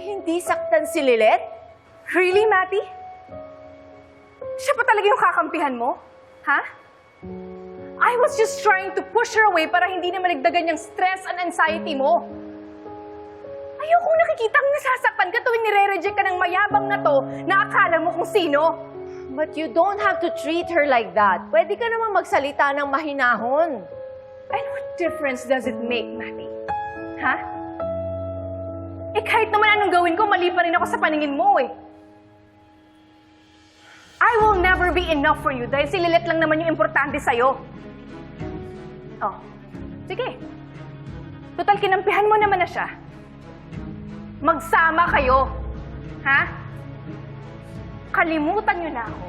hindi saktan si Lilet? Really, Matty? Siya pa talaga yung kakampihan mo? Ha? I was just trying to push her away para hindi na maligdagan yung stress and anxiety mo. Ayokong nakikitang nasasaktan ka tuwing nire-reject ka ng mayabang na to na akala mo kung sino. But you don't have to treat her like that. Pwede ka naman magsalita ng mahinahon. And what difference does it make, Matty? Ha? Eh kahit naman anong gawin ko, mali pa rin ako sa paningin mo eh. I will never be enough for you dahil si Lilet lang naman yung importante sa'yo. Oh, sige. Total, kinampihan mo naman na siya. Magsama kayo. Ha? Kalimutan niyo na ako.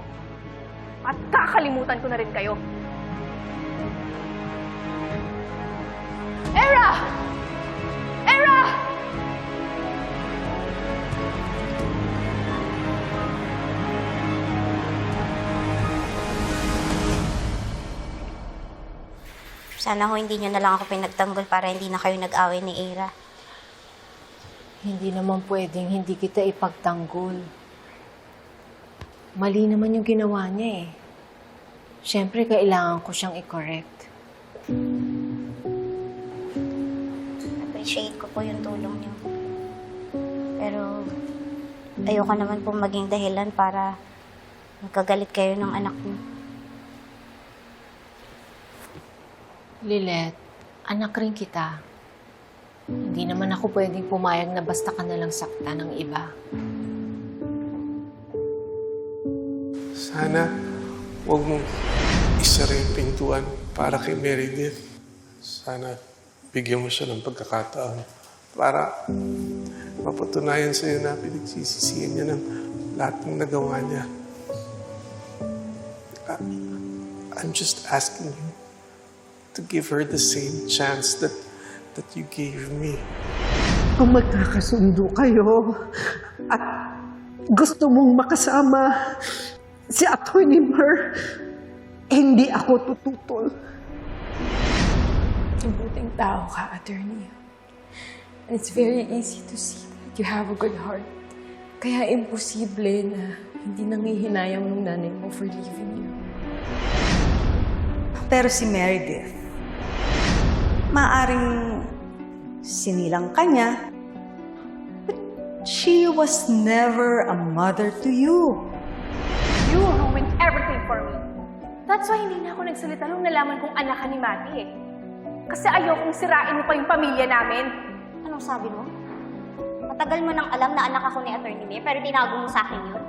At kakalimutan ko na rin kayo. Sana ho hindi nyo na lang ako pinagtanggol para hindi na kayo nag-away ni Ira. Hindi naman pwedeng hindi kita ipagtanggol. Mali naman yung ginawa niya eh. Siyempre, kailangan ko siyang i-correct. Appreciate ko po yung tulong nyo. Pero ayoko naman pong maging dahilan para magkagalit kayo ng anak niyo. Lilet, anak rin kita. Hindi naman ako pwedeng pumayag na basta ka nalang sakta ng iba. Sana huwag mong isara yung pintuan para kay Meredith. Sana bigyan mo siya ng pagkakataon para mapatunayan sa'yo na pinagsisisihan niya ng lahat ng nagawa niya. I- I'm just asking you to give her the same chance that that you gave me. Kung magkakasundo kayo at gusto mong makasama si Attorney Mer, hindi ako tututol. Mabuting tao ka, attorney. And it's very easy to see that you have a good heart. Kaya imposible na hindi nangihinayang ng nanay mo for leaving you. Pero si Meredith, maaring sinilang ka niya, but she was never a mother to you. You ruined everything for me. That's why hindi na ako nagsalita nung nalaman kong anak ka ni Mati eh. Kasi ayokong sirain mo pa yung pamilya namin. Anong sabi mo? Matagal mo nang alam na anak ako ni Attorney May, pero tinago mo sa akin yun.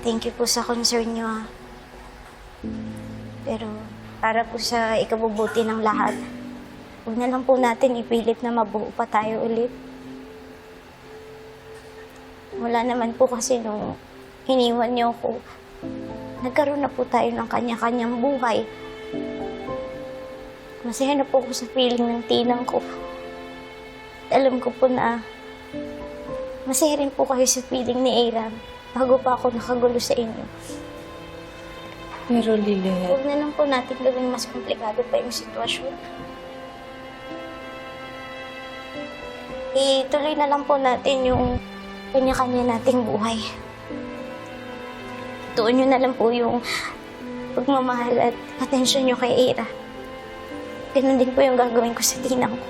Thank you po sa concern niyo, ah. Pero para po sa ikabubuti ng lahat, huwag na lang po natin ipilit na mabuo pa tayo ulit. Wala naman po kasi nung iniwan niyo ako, nagkaroon na po tayo ng kanya-kanyang buhay. Masaya na po ako sa feeling ng tinang ko. Alam ko po na masaya rin po kayo sa feeling ni Aram bago pa ako nakagulo sa inyo. Pero Lilet, Huwag na lang po natin gawing mas komplikado pa yung sitwasyon. Ituloy na lang po natin yung kanya-kanya nating buhay. Tuon nyo na lang po yung pagmamahal at atensyon nyo kay Ira. Ganun din po yung gagawin ko sa tinang ko.